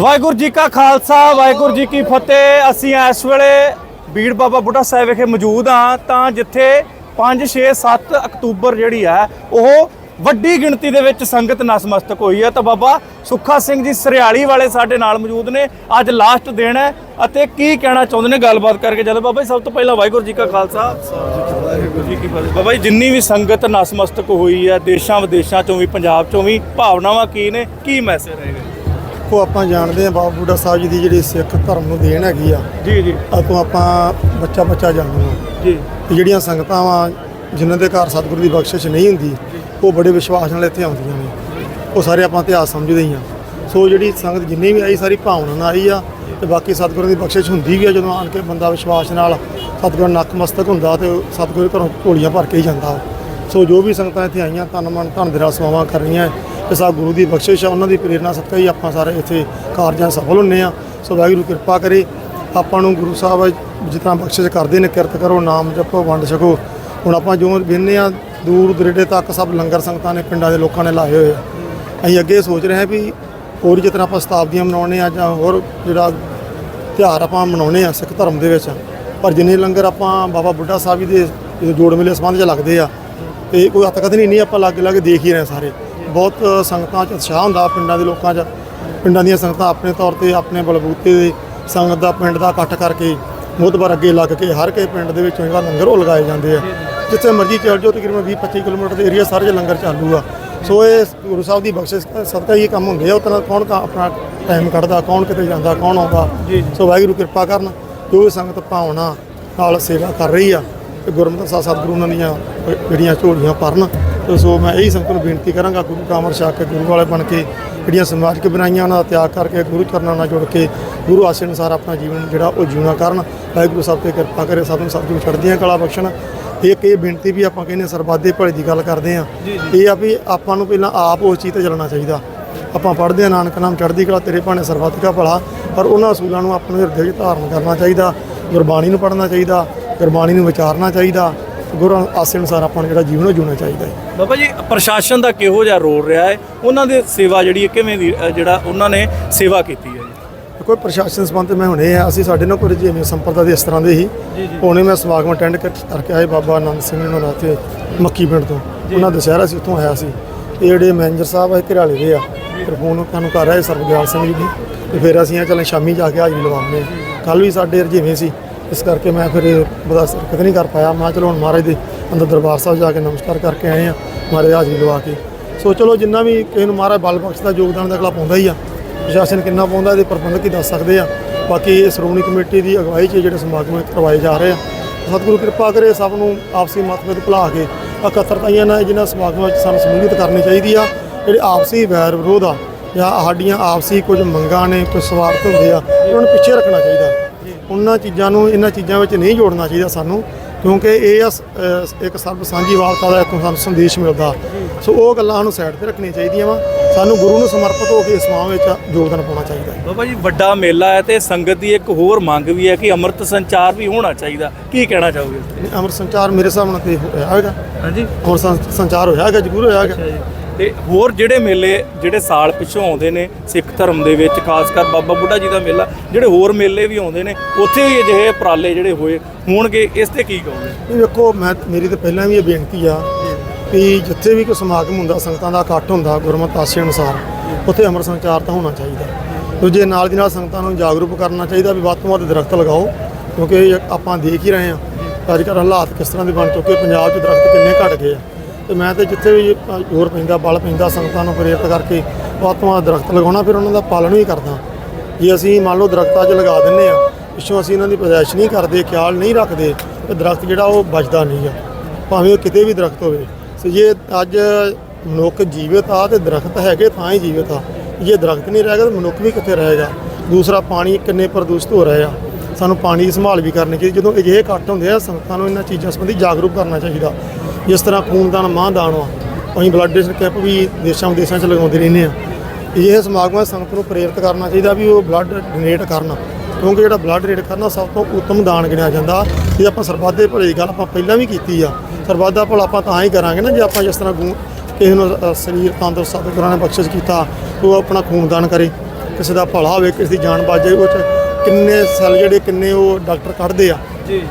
ਵਾਹਿਗੁਰੂ ਜੀ ਕਾ ਖਾਲਸਾ ਵਾਹਿਗੁਰੂ ਜੀ ਕੀ ਫਤਿਹ। ਅਸੀਂ ਇਸ ਵੇਲੇ ਬੀੜ ਬਾਬਾ ਬੁੱਢਾ ਸਾਹਿਬ ਵਿਖੇ ਮੌਜੂਦ ਹਾਂ। ਤਾਂ ਜਿੱਥੇ 5 6 7 ਅਕਤੂਬਰ ਜਿਹੜੀ ਹੈ ਉਹ ਵੱਡੀ ਗਿਣਤੀ ਦੇ ਵਿੱਚ ਸੰਗਤ ਨਸਮਸਤਕ ਹੋਈ ਹੈ। ਤਾਂ ਬਾਬਾ ਸੁੱਖਾ ਸਿੰਘ ਜੀ ਸਰਿਆਲੀ ਵਾਲੇ ਸਾਡੇ ਨਾਲ ਮੌਜੂਦ ਨੇ। ਅੱਜ ਲਾਸਟ ਦਿਨ ਹੈ ਅਤੇ ਕੀ ਕਹਿਣਾ ਚਾਹੁੰਦੇ ਨੇ? ਗੱਲਬਾਤ ਕਰਕੇ ਚਲੋ ਬਾਬਾ ਜੀ ਸਭ ਤੋਂ ਪਹਿਲਾਂ ਵਾਹਿਗੁਰੂ ਜੀ ਕਾ ਖਾਲਸਾ। ਵਾਹਿਗੁਰੂ ਜੀ ਕੀ ਫਤਿਹ। ਬਾਬਾ ਜੀ ਜਿੰਨੀ ਵੀ ਸੰਗਤ ਨਸਮਸਤਕ ਹੋਈ ਹੈ ਦੇਸ਼ਾਂ ਵਿਦੇਸ਼ਾਂ ਚੋਂ ਵੀ ਪੰਜਾਬ ਚੋਂ ਵੀ ਭਾਵਨਾਵਾਂ ਕੀ ਨੇ? ਕੀ ਮੈਸੇਜ ਰਹੇਗਾ ਉਹ ਆਪਾਂ ਜਾਣਦੇ ਹਾਂ ਬਾਬਾ ਬੁੱਢਾ ਸਾਹਿਬ ਜੀ ਦੀ ਜਿਹੜੀ ਸਿੱਖ ਧਰਮ ਨੂੰ ਦੇਣ ਹੈਗੀ ਆ। ਜੀ ਜੀ। ਆਪਾਂ ਆਪਾਂ ਬੱਚਾ ਬੱਚਾ ਜਾਣਦੇ ਹਾਂ। ਜੀ। ਤੇ ਜਿਹੜੀਆਂ ਸੰਗਤਾਂ ਵਾ ਜਿਨ੍ਹਾਂ ਦੇ ਘਰ ਸਤਿਗੁਰੂ ਦੀ ਬਖਸ਼ਿਸ਼ ਨਹੀਂ ਹੁੰਦੀ ਉਹ ਬੜੇ ਵਿਸ਼ਵਾਸ ਨਾਲ ਇੱਥੇ ਆਉਂਦੀਆਂ ਨੇ। ਉਹ ਸਾਰੇ ਆਪਾਂ ਇਤਿਹਾਸ ਸਮਝਦੇ ਹੀ ਆ ਸੋ ਜਿਹੜੀ ਸੰਗਤ ਜਿੰਨੀ ਵੀ ਆਈ ਸਾਰੀ ਭਾਵਨਾ ਨਾਲ ਆਈ ਆ। ਤੇ ਬਾਕੀ ਸਤਿਗੁਰੂ ਦੀ ਬਖਸ਼ਿਸ਼ ਹੁੰਦੀ ਵੀ ਆ ਜਦੋਂ ਆਣ ਕੇ ਬੰਦਾ ਵਿਸ਼ਵਾਸ ਨਾਲ ਸਤਿਗੁਰੂ ਨਕਮਸਤਕ ਹੁੰਦਾ ਤੇ ਸਤਿਗੁਰੂ ਘਰੋਂ ਝੋਲੀਆਂ ਭਰ ਕੇ ਹੀ ਜਾਂਦਾ। ਸੋ ਜੋ ਵੀ ਸੰਗਤਾਂ ਇੱਥੇ ਆਈਆਂ ਤਨ ਮਨ ਧਨ ਦੇ ਸੇਵਾਵਾਂ ਕਰ ਰਹੀਆਂ ਤੇ ਸਾ ਗੁਰੂ ਦੀ ਬਖਸ਼ਿਸ਼ ਆ, ਉਹਨਾਂ ਦੀ ਪ੍ਰੇਰਣਾ ਸਦਕਾ ਹੀ ਆਪਾਂ ਸਾਰੇ ਇੱਥੇ ਕਾਰਜਾਂ ਸਫਲ ਹੁੰਨੇ ਆ। ਸੋ ਵਾਹਿਗੁਰੂ ਕਿਰਪਾ ਕਰੇ, ਆਪਾਂ ਨੂੰ ਗੁਰੂ ਸਾਹਿਬ ਜਿਤਨਾ ਬਖਸ਼ਿਸ਼ ਕਰਦੇ ਨੇ, ਕਿਰਤ ਕਰੋ, ਨਾਮ ਜਪੋ, ਵੰਡ ਛਕੋ। ਹੁਣ ਆਪਾਂ ਜੋ ਵੇਖਦੇ ਆ, ਦੂਰ ਦਰੇਡੇ ਤੱਕ ਸਭ ਲੰਗਰ ਸੰਗਤਾਂ ਨੇ, ਪਿੰਡਾਂ ਦੇ ਲੋਕਾਂ ਨੇ ਲਾਏ ਹੋਏ ਆ। ਅਸੀਂ ਅੱਗੇ ਸੋਚ ਰਹੇ ਹਾਂ ਵੀ ਹੋਰ ਜਿਤਨਾ ਆਪਾਂ ਸ਼ਤਾਬਦੀਆਂ ਮਨਾਉਣੇ ਆ ਜਾਂ ਹੋਰ ਜਿਹੜਾ ਤਿਉਹਾਰ ਆਪਾਂ ਮਨਾਉਣੇ ਆ ਸਿੱਖ ਧਰਮ ਦੇ ਵਿੱਚ, ਪਰ ਜਿੰਨੇ ਲੰਗਰ ਆਪਾਂ ਬਾਬਾ ਬੁੱਢਾ ਸਾਹਿਬ ਜੀ ਦੇ ਜੋੜ ਮੇਲੇ ਸੰਬੰਧ 'ਚ ਲੱਗਦੇ ਆ ਤੇ ਕੋਈ ਅਤਕਤ ਨਹੀਂ ਨਹੀਂ ਆਪਾਂ ਲਾਗੇ ਲਾਗੇ ਦੇਖ ਹੀ ਰਹੇ ਸਾਰੇ। ਬਹੁਤ ਸੰਗਤਾਂ 'ਚ ਉਤਸ਼ਾਹ ਹੁੰਦਾ ਪਿੰਡਾਂ ਦੇ ਲੋਕਾਂ 'ਚ। ਪਿੰਡਾਂ ਦੀਆਂ ਸੰਗਤਾਂ ਆਪਣੇ ਤੌਰ ਤੇ ਆਪਣੇ ਬਲਬੂਤੇ ਦੇ ਸੰਗਤ ਦਾ ਪਿੰਡ ਦਾ ਇਕੱਠ ਕਰਕੇ ਮੋਤਬਰ ਅੱਗੇ ਲੱਗ ਕੇ ਹਰ ਕੇ ਪਿੰਡ ਦੇ ਵਿੱਚੋਂ ਜਿਹੜਾ ਲੰਗਰ ਉਹ ਲਗਾਏ ਜਾਂਦੇ ਆ। ਜਿੱਥੇ ਮਰਜ਼ੀ ਚੱਲ ਜਾਓ ਤਕਰੀਬਨ 20 25 ਕਿਲੋਮੀਟਰ ਦੇ ਏਰੀਆ ਸਾਰੇ ਲੰਗਰ ਚਾਲੂ ਆ। ਸੋ ਇਹ ਗੁਰੂ ਸਾਹਿਬ ਦੀ ਬਖਸ਼ਿਸ਼ ਸਦਕਾ ਇਹ ਕੰਮ ਹੁੰਦੇ ਆ। ਉਤਨਾ ਕੌਣ ਆਪਣਾ ਟਾਈਮ ਕੱਢਦਾ ਕੌਣ ਕਿਤੇ ਜਾਂਦਾ ਕੌਣ ਆਉਂਦਾ। ਸੋ ਵਾਹਿਗੁਰੂ ਕਿਰਪਾ ਕਰਨ ਜੋ ਸੰਗਤ ਭਾਵਨਾ ਨਾਲ ਸੇਵਾ ਕਰ ਰਹੀ ਆ ਤੇ ਗੁਰਮਤਿ ਸਾਹਿਬ ਸਤਿਗੁਰੂ ਉਹਨਾਂ ਦੀਆਂ ਜਿਹੜੀਆਂ ਝੋਲੀਆਂ ਭਰਨ ਤੇ ਸੋ ਮੈਂ ਇਹੀ ਸੰਗਤ ਨੂੰ ਬੇਨਤੀ ਕਰਾਂਗਾ ਗੁਰੂ ਕਾਮਰ ਛਕ ਕੇ ਗੁਰੂ ਵਾਲੇ ਬਣ ਕੇ ਜਿਹੜੀਆਂ ਸਮਾਜਿਕ ਬਣਾਈਆਂ ਉਹਨਾਂ ਦਾ ਤਿਆਗ ਕਰਕੇ ਗੁਰੂ ਚਰਨਾਂ ਨਾਲ ਜੁੜ ਕੇ ਗੁਰੂ ਆਸ਼ੇ ਅਨੁਸਾਰ ਆਪਣਾ ਜੀਵਨ ਜਿਹੜਾ ਉਹ ਜਿਉਣਾ ਕਰਨ। ਵਾਹਿਗੁਰੂ ਸਾਹਿਬ ਤੇ ਕਿਰਪਾ ਕਰੇ ਸਭ ਨੂੰ ਸਤਿਗੁਰੂ ਚੜ੍ਹਦੀਆਂ ਕਲਾ ਬਖਸ਼ਣ। ਇੱਕ ਇਹ ਬੇਨਤੀ ਵੀ ਆਪਾਂ ਕਹਿੰਦੇ ਹਾਂ ਸਰਬੱਤ ਭਲੇ ਦੀ ਗੱਲ ਕਰਦੇ ਆ ਇਹ ਆ ਵੀ ਆਪਾਂ ਨੂੰ ਪਹਿਲਾਂ ਆਪ ਉਸ ਚੀਜ਼ ਤੇ ਚੱਲਣਾ ਚਾਹੀਦਾ। ਆਪਾਂ ਪੜ੍ਹਦੇ ਆ ਨਾਨਕ ਨਾਮ ਚੜ੍ਹਦੀ ਕਲਾ ਤੇਰੇ ਭਾਣੇ ਸਰਬੱਤ ਕਾ ਭਲਾ। ਪਰ ਉਹਨਾਂ ਅਸੂਲਾਂ ਨੂੰ ਆਪਣੇ ਹਿਰਦੇ 'ਚ ਧਾਰਨ ਕਰਨਾ ਚਾਹੀਦਾ। ਗੁਰਬਾਣੀ ਨੂੰ ਪੜ੍ਹਨਾ ਚਾਹੀਦਾ। ਗੁਰਬਾਣੀ ਨੂੰ ਵਿਚਾਰਨਾ ਚਾਹੀਦਾ। ਗੁਰੂ ਆਸੇ ਅਨੁਸਾਰ ਆਪਾਂ ਨੂੰ ਜਿਹੜਾ ਜੀਵਨ ਉਹ ਜਿਉਣਾ ਚਾਹੀਦਾ ਹੈ। ਬਾਬਾ ਜੀ ਪ੍ਰਸ਼ਾਸਨ ਦਾ ਕਿਹੋ ਜਿਹਾ ਰੋਲ ਰਿਹਾ ਹੈ? ਉਹਨਾਂ ਦੇ ਸੇਵਾ ਜਿਹੜੀ ਹੈ ਕਿਵੇਂ ਦੀ ਅ, ਜਿਹੜਾ ਉਹਨਾਂ ਨੇ ਸੇਵਾ ਕੀਤੀ ਹੈ ਜੀ? ਕੋਈ ਪ੍ਰਸ਼ਾਸਨ ਸੰਬੰਧ ਮੈਂ ਹੁਣੇ ਆ ਅਸੀਂ ਸਾਡੇ ਨਾਲ ਕੋਈ ਜਿਵੇਂ ਸੰਪਰਦਾ ਦੇ ਇਸ ਤਰ੍ਹਾਂ ਦੇ ਹੀ। ਹੁਣੇ ਮੈਂ ਸਮਾਗਮ ਅਟੈਂਡ ਕਰਕੇ ਆਏ ਬਾਬਾ ਆਨੰਦ ਸਿੰਘ ਜੀ ਨਾਲ ਤੇ ਮੱਕੀ ਪਿੰਡ ਤੋਂ। ਉਹਨਾਂ ਦੁਸਹਿਰਾ ਸੀ ਉੱਥੋਂ ਆਇਆ ਸੀ। ਇਹ ਜਿਹੜੇ ਮੈਨੇਜਰ ਸਾਹਿਬ ਆ ਘਰਾਲੇ ਦੇ ਆ। ਫਿਰ ਫੋਨ ਤੁਹਾਨੂੰ ਕਰ ਰਿਹਾ ਸਰਬਦਿਆਲ ਸਿੰਘ ਜੀ ਦੀ ਤੇ ਫਿਰ ਅਸੀਂ ਆ ਚੱਲ ਸ਼ਾਮੀ ਜਾ ਕੇ ਹਾਜ਼ਰੀ ਲਵਾਉਂਦੇ ਕੱਲ ਵੀ ਸਾਡੇ ਰਜੀਵੇਂ ਸੀ। ਇਸ ਕਰਕੇ ਮੈਂ ਫਿਰ ਬਦਾ ਸਰਕਤ ਨਹੀਂ ਕਰ ਪਾਇਆ। ਮੈਂ ਚਲੋ ਹੁਣ ਮਹਾਰਾਜ ਦੇ ਅੰਦਰ ਦਰਬਾਰ ਸਾਹਿਬ ਜਾ ਕੇ ਨਮਸਕਾਰ ਕਰਕੇ ਆਏ ਆ ਮਹਾਰਾਜ ਹਾਜ਼ਰੀ ਲਵਾ ਕੇ। ਸੋ ਚਲੋ ਜਿੰਨਾ ਵੀ ਕਿਸੇ ਨੂੰ ਮਹਾਰਾਜ ਬਲ ਬਖਸ਼ ਦਾ ਯੋਗਦਾਨ ਦਾ ਅਗਲਾ ਪਾਉਂਦਾ ਹੀ ਆ, ਪ੍ਰਸ਼ਾਸਨ ਕਿੰਨਾ ਪਾਉਂਦਾ ਇਹਦੇ ਪ੍ਰਬੰਧਕ ਹੀ ਦੱਸ ਸਕਦੇ ਆ। ਬਾਕੀ ਇਹ ਸ਼੍ਰੋਮਣੀ ਕਮੇਟੀ ਦੀ ਅਗਵਾਈ 'ਚ ਜਿਹੜੇ ਸਮਾਗਮ ਕਰਵਾਏ ਜਾ ਰਹੇ ਆ। ਸਤਿਗੁਰੂ ਕਿਰਪਾ ਕਰੇ ਸਭ ਨੂੰ ਆਪਸੀ ਮਤਭੇਦ ਭੁਲਾ ਕੇ ਇਕੱਤਰਤਾਈਆਂ ਨਾਲ ਜਿਹਨਾਂ ਸਮਾਗਮਾਂ ਵਿੱਚ ਸਾਨੂੰ ਸਮੂਲੀਅਤ ਕਰਨੀ ਚਾਹੀਦੀ ਆ, ਜਿਹੜੇ ਆਪਸੀ ਵੈਰ ਵਿਰੋਧ ਆ ਜਾਂ ਸਾਡੀਆਂ ਆਪਸੀ ਕੁਝ ਮੰਗਾਂ ਨੇ, ਕੁਝ ਸਵਾਰਥ ਹੁੰਦੇ ਆ, ਉਹਨਾਂ ਨੂੰ ਪਿੱਛੇ ਰੱਖਣਾ ਚਾਹੀਦਾ। ਉਹਨਾਂ ਚੀਜ਼ਾਂ ਨੂੰ ਇਹਨਾਂ ਚੀਜ਼ਾਂ ਵਿੱਚ ਨਹੀਂ ਜੋੜਨਾ ਚਾਹੀਦਾ ਸਾਨੂੰ ਕਿਉਂਕਿ ਇਹ ਇੱਕ ਸਰਬ ਸਾਂਝੀ ਵਾਲਤਾ ਦਾ ਇੱਕ ਸਾਨੂੰ ਸੰਦੇਸ਼ ਮਿਲਦਾ। ਸੋ ਉਹ ਗੱਲਾਂ ਸਾਨੂੰ ਸਾਈਡ ਤੇ ਰੱਖਣੀਆਂ ਚਾਹੀਦੀਆਂ ਵਾ। ਸਾਨੂੰ ਗੁਰੂ ਨੂੰ ਸਮਰਪਿਤ ਹੋ ਕੇ ਇਸ ਸਮਾਂ ਵਿੱਚ ਯੋਗਦਾਨ ਪਾਉਣਾ ਚਾਹੀਦਾ ਹੈ। ਬਾਬਾ ਜੀ ਵੱਡਾ ਮੇਲਾ ਹੈ ਤੇ ਸੰਗਤ ਦੀ ਇੱਕ ਹੋਰ ਮੰਗ ਵੀ ਹੈ ਕਿ ਅੰਮ੍ਰਿਤ ਸੰਚਾਰ ਵੀ ਹੋਣਾ ਚਾਹੀਦਾ। ਕੀ ਕਹਿਣਾ ਚਾਹੋਗੇ ਅਮਰ ਸੰਚਾਰ ਮੇਰੇ ਨਾਲ ਤੇ ਹੋਇਆ ਹੈਗਾ। ਹਾਂਜੀ। ਸੰ- ਸੰਚਾਰ ਹੋਇਆ ਹੈਗਾ ਜ਼ਰੂਰ ਹੋਇਆ ਹੈਗਾ ਤੇ ਹੋਰ ਜਿਹੜੇ ਮੇਲੇ, ਜਿਹੜੇ ਸਾਲ ਪਿੱਛੋਂ ਆਉਂਦੇ ਨੇ ਸਿੱਖ ਧਰਮ ਦੇ ਵਿੱਚ, ਖਾਸ ਕਰ ਬਾਬਾ ਬੁੱਢਾ ਜੀ ਦਾ ਮੇਲਾ, ਜਿਹੜੇ ਹੋਰ ਮੇਲੇ ਵੀ ਆਉਂਦੇ ਨੇ, ਉੱਥੇ ਵੀ ਅਜਿਹੇ ਉਪਰਾਲੇ ਜਿਹੜੇ ਹੋਏ ਹੋਣਗੇ, ਇਸ ਤੇ ਕੀ ਕਹੋਗੇ? ਵੇਖੋ, ਮੈਂ, ਮੇਰੀ ਤਾਂ ਪਹਿਲਾਂ ਵੀ ਇਹ ਬੇਨਤੀ ਆ ਵੀ ਜਿੱਥੇ ਵੀ ਕੋਈ ਸਮਾਗਮ ਹੁੰਦਾ, ਸੰਗਤਾਂ ਦਾ ਇਕੱਠ ਹੁੰਦਾ, ਗੁਰਮਤਿ ਆਸ਼ੇ ਅਨੁਸਾਰ, ਉੱਥੇ ਅਮਰ ਸੰਚਾਰ ਤਾਂ ਹੋਣਾ ਚਾਹੀਦਾ। ਦੂਜੇ ਨਾਲ ਦੀ ਨਾਲ ਸੰਗਤਾਂ ਨੂੰ ਜਾਗਰੂਕ ਕਰਨਾ ਚਾਹੀਦਾ ਵੀ ਵੱਧ ਤੋਂ ਵੱਧ ਦਰਖਤ ਲਗਾਓ, ਕਿਉਂਕਿ ਆਪਾਂ ਦੇਖ ਹੀ ਰਹੇ ਹਾਂ, ਅੱਜ ਕੱਲ੍ਹ ਹਾਲਾਤ ਕਿਸ ਤਰ੍ਹਾਂ ਦੇ ਬਣ ਚੁੱਕੇ, ਪੰਜਾਬ 'ਚ ਦਰਖਤ ਕਿੰਨੇ ਘਟ ਗਏ ਆ। ਤੇ ਮੈਂ ਤੇ ਜਿੱਥੇ ਵੀ ਜ਼ੋਰ ਪੈਂਦਾ, ਬਲ ਪੈਂਦਾ, ਸੰਗਤਾਂ ਨੂੰ ਪ੍ਰੇਰਿਤ ਕਰਕੇ ਵੱਧ ਤੋਂ ਵੱਧ ਦਰਖਤ ਲਗਾਉਣਾ, ਫਿਰ ਉਹਨਾਂ ਦਾ ਪਾਲਣ ਵੀ ਕਰਦਾ। ਜੇ ਅਸੀਂ ਮੰਨ ਲਓ ਦਰਖਤਾਂ 'ਚ ਲਗਾ ਦਿੰਨੇ ਆ ਪਿੱਛੋਂ ਅਸੀਂ ਇਹਨਾਂ ਦੀ ਪਰਵਰਿਸ਼ ਨਹੀਂ ਕਰਦੇ, ਖਿਆਲ ਨਹੀਂ ਰੱਖਦੇ, ਤੇ ਦਰਖਤ ਜਿਹੜਾ ਉਹ ਬਚਦਾ ਨਹੀਂ ਆ। ਭਾਵੇਂ ਉਹ ਕਿਤੇ ਵੀ ਦਰਖਤ ਹੋਵੇ। ਸੋ ਜੇ ਅੱਜ ਮਨੁੱਖ ਜੀਵਤ ਆ ਤੇ ਦਰਖਤ ਹੈਗੇ ਤਾਂ ਹੀ ਜੀਵਤ ਆ। ਜੇ ਦਰਖਤ ਨਹੀਂ ਰਹੇਗਾ ਤਾਂ ਮਨੁੱਖ ਵੀ ਕਿੱਥੇ ਰਹੇਗਾ? ਦੂਸਰਾ, ਪਾਣੀ ਕਿੰਨੇ ਪ੍ਰਦੂਸ਼ਿਤ ਹੋ ਰਹੇ ਆ। ਸਾਨੂੰ ਪਾਣੀ ਦੀ ਸੰਭਾਲ ਵੀ ਕਰਨੀ ਚਾਹੀਦੀ। ਜਦੋਂ ਅਜਿਹੇ ਇਕੱਠ ਹੁੰਦੇ ਆ, ਸੰਗਤਾਂ ਨੂੰ ਇਹਨਾਂ ਚੀਜ਼ਾਂ ਸੰਬੰਧੀ ਜਾਗਰੂਕ ਕਰਨਾ ਚਾਹੀਦਾ। ਜਿਸ ਤਰ੍ਹਾਂ ਖੂਨਦਾਨ ਮਾਹਦਾਨ ਵਾ, ਅਸੀਂ ਬਲੱਡ ਡੋਨੇਸ਼ਨ ਕੈਂਪ ਵੀ ਦੇਸ਼ਾਂ ਵਿਦੇਸ਼ਾਂ 'ਚ ਲਗਾਉਂਦੇ ਰਹਿੰਦੇ ਆ ਇਹ ਸਮਾਗਮਾਂ 'ਚ ਸੰਗਤ ਨੂੰ ਪ੍ਰੇਰਿਤ ਕਰਨਾ ਚਾਹੀਦਾ ਵੀ ਉਹ ਬਲੱਡ ਡੋਨੇਟ ਕਰਨ, ਕਿਉਂਕਿ ਜਿਹੜਾ ਬਲੱਡ ਡੋਨੇਟ ਕਰਨਾ ਸਭ ਤੋਂ ਉੱਤਮ ਦਾਨ ਗਿਣਿਆ ਜਾਂਦਾ। ਜੇ ਆਪਾਂ ਸਰਬੱਤ ਦੇ ਭਲੇ ਦੀ ਗੱਲ ਆਪਾਂ ਪਹਿਲਾਂ ਵੀ ਕੀਤੀ ਆ। ਸਰਬੱਤ ਦਾ ਭਲਾ ਆਪਾਂ ਤਾਂ ਹੀ ਕਰਾਂਗੇ ਨਾ ਜੇ ਆਪਾਂ ਜਿਸ ਤਰ੍ਹਾਂ ਗੂ- ਕਿਸੇ ਨੂੰ ਸਰੀਰ ਤੰਦਰੁਸਤ ਸਤਿਗੁਰਾਂ ਨੇ ਬਖਸ਼ਿਸ਼ ਕੀਤਾ ਉਹ ਆਪਣਾ ਖੂਨਦਾਨ ਕਰੇ। ਕਿਸੇ ਦਾ ਭਲਾ ਹੋਵੇ, ਕਿਸੇ ਦੀ ਜਾਨ ਬਚ ਜਾਏ, ਉਹ 'ਚ ਕਿੰਨੇ ਸੈੱਲ ਜਿਹੜੇ ਕਿੰਨੇ ਉਹ ਡਾਕਟਰ ਕੱਢਦੇ ਆ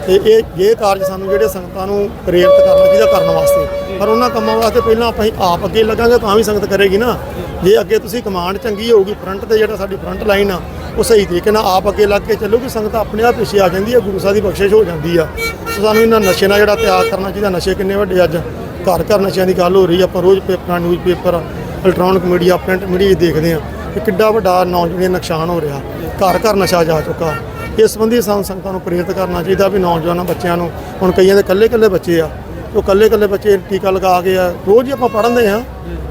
ਤੇ ਇਹ ਇਹ ਕਾਰਜ ਸਾਨੂੰ ਜਿਹੜੇ ਸੰਗਤਾਂ ਨੂੰ ਪ੍ਰੇਰਿਤ ਕਰਨਾ ਚਾਹੀਦਾ ਕਰਨ ਵਾਸਤੇ। ਪਰ ਉਹਨਾਂ ਕੰਮਾਂ ਵਾਸਤੇ ਪਹਿਲਾਂ ਆਪਾਂ ਆਪ ਅੱਗੇ ਲੱਗਾਂਗੇ ਤਾਂ ਵੀ ਸੰਗਤ ਕਰੇਗੀ ਨਾ। ਜੇ। ਅੱਗੇ ਤੁਸੀਂ ਕਮਾਂਡ ਚੰਗੀ ਹੋਊਗੀ ਫਰੰਟ ਤੇ ਜਿਹੜਾ ਸਾਡੀ ਫਰੰਟ ਲਾਈਨ ਆ ਉਹ ਸਹੀ ਤਰੀਕੇ ਨਾਲ ਆਪ ਅੱਗੇ ਲੱਗ ਕੇ ਚੱਲੂਗੀ ਸੰਗਤ ਆਪਣੇ ਆਪ ਪਿੱਛੇ ਆ ਜਾਂਦੀ ਹੈ ਗੁਰੂ ਸਾਹਿਬ ਦੀ ਬਖਸ਼ਿਸ਼ ਹੋ ਜਾਂਦੀ ਆ। ਸੋ ਸਾਨੂੰ ਇਹਨਾਂ ਨਸ਼ੇ ਨਾਲ ਜਿਹੜਾ ਤਿਆਗ ਕਰਨਾ ਚਾਹੀਦਾ ਨਸ਼ੇ ਕਿੰਨੇ ਵੱਡੇ ਅੱਜ। ਘਰ ਘਰ ਨਸ਼ਿਆਂ ਦੀ ਗੱਲ ਹੋ ਰਹੀ ਆ ਆਪਾਂ ਰੋਜ਼ ਪੇਪਰਾਂ newspaper electronic media print media ਦੇਖਦੇ ਆ ਕਿ ਕਿੱਡਾ ਵੱਡਾ ਨੌਜਵਾਨੀ ਨੁਕਸਾਨ ਹੋ ਰਿਹਾ। ਘਰ ਘਰ ਨਸ਼ਾ ਜਾ ਚੁੱਕਾ। ਇਸ ਸੰਬੰਧੀ ਸਾਨੂੰ ਸੰਗਤਾਂ ਨੂੰ ਪ੍ਰੇਰਿਤ ਕਰਨਾ ਚਾਹੀਦਾ ਵੀ ਨੌਜਵਾਨਾਂ ਬੱਚਿਆਂ ਨੂੰ, ਹੁਣ ਕਈਆਂ ਦੇ ਇਕੱਲੇ ਇਕੱਲੇ ਬੱਚੇ ਆ, ਉਹ ਇਕੱਲੇ ਇਕੱਲੇ ਬੱਚੇ ਟੀਕਾ ਲਗਾ ਕੇ ਆ, ਰੋਜ਼ ਹੀ ਆਪਾਂ ਪੜ੍ਹਦੇ ਆ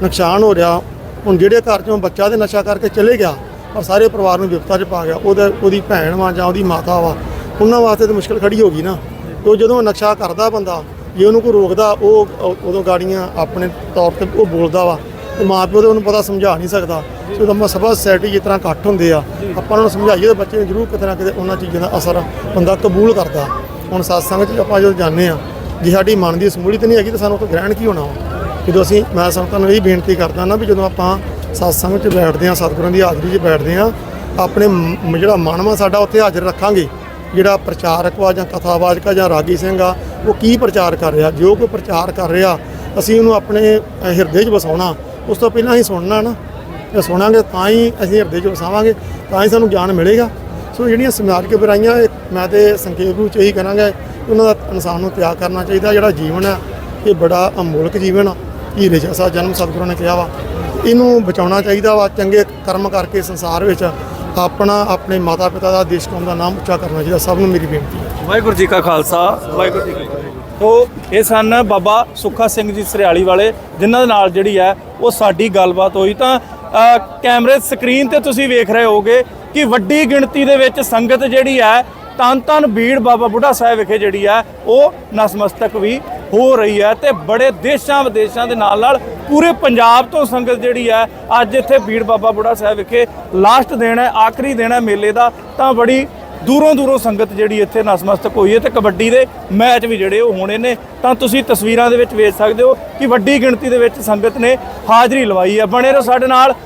ਨੁਕਸਾਨ ਹੋ ਰਿਹਾ, ਹੁਣ ਜਿਹੜੇ ਘਰ ਚੋਂ ਬੱਚਾ ਦੇ ਨਸ਼ਾ ਕਰਕੇ ਚਲੇ ਗਿਆ, ਔਰ ਸਾਰੇ ਪਰਿਵਾਰ ਨੂੰ ਵਿਪਤਾ 'ਚ ਪਾ ਗਿਆ, ਉਹਦਾ, ਉਹਦੀ ਭੈਣ ਵਾ ਜਾਂ ਉਹਦੀ ਮਾਤਾ ਵਾ, ਉਹਨਾਂ ਵਾਸਤੇ ਤਾਂ ਮੁਸ਼ਕਲ ਖੜੀ ਹੋ ਗਈ ਨਾ ਉਹ ਜਦੋਂ ਨਸ਼ਾ ਕਰਦਾ ਬੰਦਾ, ਜੇ ਉਹਨੂੰ ਕੋਈ ਰੋਕਦਾ ਉਹ- ਉਦੋਂ ਗਾੜੀਆਂ ਆਪਣੇ ਤੌਰ ਤੇ ਉਹ ਬੋਲਦਾ ਵਾ ਤੇ ਮਾਂ ਪਿਓ ਤੇ ਉਹਨੂੰ ਪਤਾ ਸਮਝਾ ਨਹੀਂ ਸਕਦਾ। ਜਦੋਂ ਆਪਾਂ ਸਭਾ ਸੋਸਾਇਟੀ ਜਿਸ ਤਰ੍ਹਾਂ ਇਕੱਠ ਹੁੰਦੇ ਆ, ਆਪਾਂ ਉਹਨਾਂ ਨੂੰ ਸਮਝਾਈਏ ਤਾਂ ਬੱਚੇ ਨੂੰ ਜ਼ਰੂਰ ਕਿਤੇ ਨਾ ਕਿਤੇ ਉਹਨਾਂ ਚੀਜ਼ਾਂ ਦਾ ਅਸਰ ਬੰਦਾ ਕਬੂਲ ਕਰਦਾ। ਹੁਣ ਸਤਸੰਗ 'ਚ ਆਪਾਂ ਜਦੋਂ ਜਾਂਦੇ ਆ, ਜੇ ਸਾਡੀ ਮਨ ਦੀ ਸਮੂਲੀਤ ਨਹੀਂ ਹੈਗੀ ਤਾਂ ਸਾਨੂੰ ਉਹ ਤੋਂ ਗ੍ਰਹਿਣ ਕੀ ਹੋਣਾ ਵਾ? ਜਦੋਂ ਅਸੀਂ, ਮੈਂ ਸੰਗਤਾਂ ਨੂੰ ਇਹ ਬੇਨਤੀ ਕਰਦਾ ਨਾ ਵੀ ਜਦੋਂ ਆਪਾਂ ਸਤਸੰਗ 'ਚ ਬੈਠਦੇ ਆ, ਸਤਿਗੁਰਾਂ ਦੀ ਹਾਜ਼ਰੀ 'ਚ ਬੈਠਦੇ ਆ, ਆਪਣੇ ਜਿਹੜਾ ਮਨ ਵਾ ਸਾਡਾ ਉੱਥੇ ਹਾਜ਼ਰ ਰੱਖਾਂਗੇ। ਜਿਹੜਾ ਪ੍ਰਚਾਰਕ ਵਾ ਜਾਂ ਕਥਾਵਾਚਕ ਆ ਜਾਂ ਰਾਗੀ ਸਿੰਘ ਆ, ਉਹ ਕੀ ਪ੍ਰਚਾਰ ਕਰ ਰਿਹਾ? ਜੋ ਕੋਈ ਪ੍ਰਚਾਰ ਕਰ ਰਿਹਾ, ਅਸੀਂ ਉਹਨੂੰ ਆਪਣੇ ਹਿਰਦੇ 'ਚ ਵਸਾਉਣਾ। ਉਸ ਤੋਂ ਪਹਿਲਾਂ ਅਸੀਂ ਸੁਣਨਾ ਨਾ, ਜੇ ਸੁਣਾਂਗੇ ਤਾਂ ਹੀ ਅਸੀਂ ਹਿਰਦੇ 'ਚ ਵਸਾਵਾਂਗੇ, ਤਾਂ ਹੀ ਸਾਨੂੰ ਗਿਆਨ ਮਿਲੇਗਾ। ਸੋ ਜਿਹੜੀਆਂ ਸਮਾਜਿਕ ਬੁਰਾਈਆਂ ਮੈਂ ਤੇ ਸੰਖੇਪ ਰੂਪ ਚ ਇਹੀ ਕਰਾਂਗਾ ਕਿ ਉਹਨਾਂ ਦਾ ਇਨਸਾਨ ਨੂੰ ਤਿਆਗ ਕਰਨਾ ਚਾਹੀਦਾ। ਜਿਹੜਾ ਜੀਵਨ ਹੈ ਇਹ ਬੜਾ ਅਮੋਲਕ ਜੀਵਨ ਆ। ਹੀਰੇ ਜੈਸਾ ਜਨਮ ਸਤਿਗੁਰਾਂ ਨੇ ਕਿਹਾ ਵਾ। ਇਹਨੂੰ ਬਚਾਉਣਾ ਚਾਹੀਦਾ ਵਾ, ਚੰਗੇ ਕਰਮ ਕਰਕੇ ਸੰਸਾਰ ਵਿੱਚ ਆਪਣਾ, ਆਪਣੇ ਮਾਤਾ ਪਿਤਾ ਦਾ ਦੇਸ਼ ਕੌਮ ਦਾ ਨਾਮ ਉੱਚਾ ਕਰਨਾ ਚਾਹੀਦਾ। ਸਭ ਨੂੰ ਮੇਰੀ ਬੇਨਤੀ ਹੈ। ਵਾਹਿਗੁਰੂ ਜੀ ਕਾ ਖਾਲਸਾ, ਵਾਹਿਗੁਰੂ ਜੀ ਕੀ ਫਤਿਹ। ਤੋ ਇਹ ਸਨ ਬਾਬਾ ਸੁੱਖਾ ਸਿੰਘ ਜੀ ਸਰਿਆਲੀ ਵਾਲੇ, ਜਿਨ੍ਹਾਂ ਦੇ ਨਾਲ ਜਿਹੜੀ ਹੈ ਉਹ ਸਾਡੀ ਗੱਲਬਾਤ ਹੋਈ। ਤਾਂ ਕੈਮਰੇ ਸਕਰੀਨ ਤੇ ਤੁਸੀਂ ਵੇਖ ਰਹੇ ਹੋਗੇ ਕਿ ਵੱਡੀ ਗਿਣਤੀ ਦੇ ਵਿੱਚ ਸੰਗਤ ਜਿਹੜੀ ਹੈ ਤਨ ਤਨ ਬੀੜ ਬਾਬਾ ਬੁੱਢਾ ਸਾਹਿਬ ਵਿਖੇ ਜਿਹੜੀ ਹੈ, ਉਹ ਨਸਮਸਤਕ ਵੀ ਹੋ ਰਹੀ ਹੈ ਤੇ ਬੜੇ ਦੇਸ਼ਾਂ ਵਿਦੇਸ਼ਾਂ ਦੇ ਨਾਲ ਨਾਲ ਪੂਰੇ ਪੰਜਾਬ ਤੋਂ ਸੰਗਤ ਜਿਹੜੀ ਹੈ, ਅੱਜ ਇੱਥੇ ਬੀੜ ਬਾਬਾ ਬੁੱਢਾ ਸਾਹਿਬ ਵਿਖੇ ਲਾਸਟ ਦਿਨ ਹੈ, ਆਖਰੀ ਦਿਨ ਹੈ ਮੇਲੇ ਦਾ। ਤਾਂ ਬੜੀ ਦੂਰੋਂ ਦੂਰੋਂ ਸੰਗਤ ਜਿਹੜੀ ਇੱਥੇ ਨਸਮਸਤਕ ਹੋਈ ਹੈ ਤੇ ਕਬੱਡੀ ਦੇ ਮੈਚ ਵੀ ਜਿਹੜੇ ਉਹ ਹੋਣੇ ਨੇ, ਤਾਂ ਤੁਸੀਂ ਤਸਵੀਰਾਂ ਦੇ ਵਿੱਚ ਵੇਖ ਸਕਦੇ ਹੋ ਕਿ ਵੱਡੀ ਗਿਣਤੀ ਦੇ ਵਿੱਚ ਸੰਗਤ ਨੇ ਹਾਜ਼ਰੀ ਲਵਾਈ ਹੈ। ਬਣੇ ਰਹੋ ਸਾਡੇ ਨਾਲ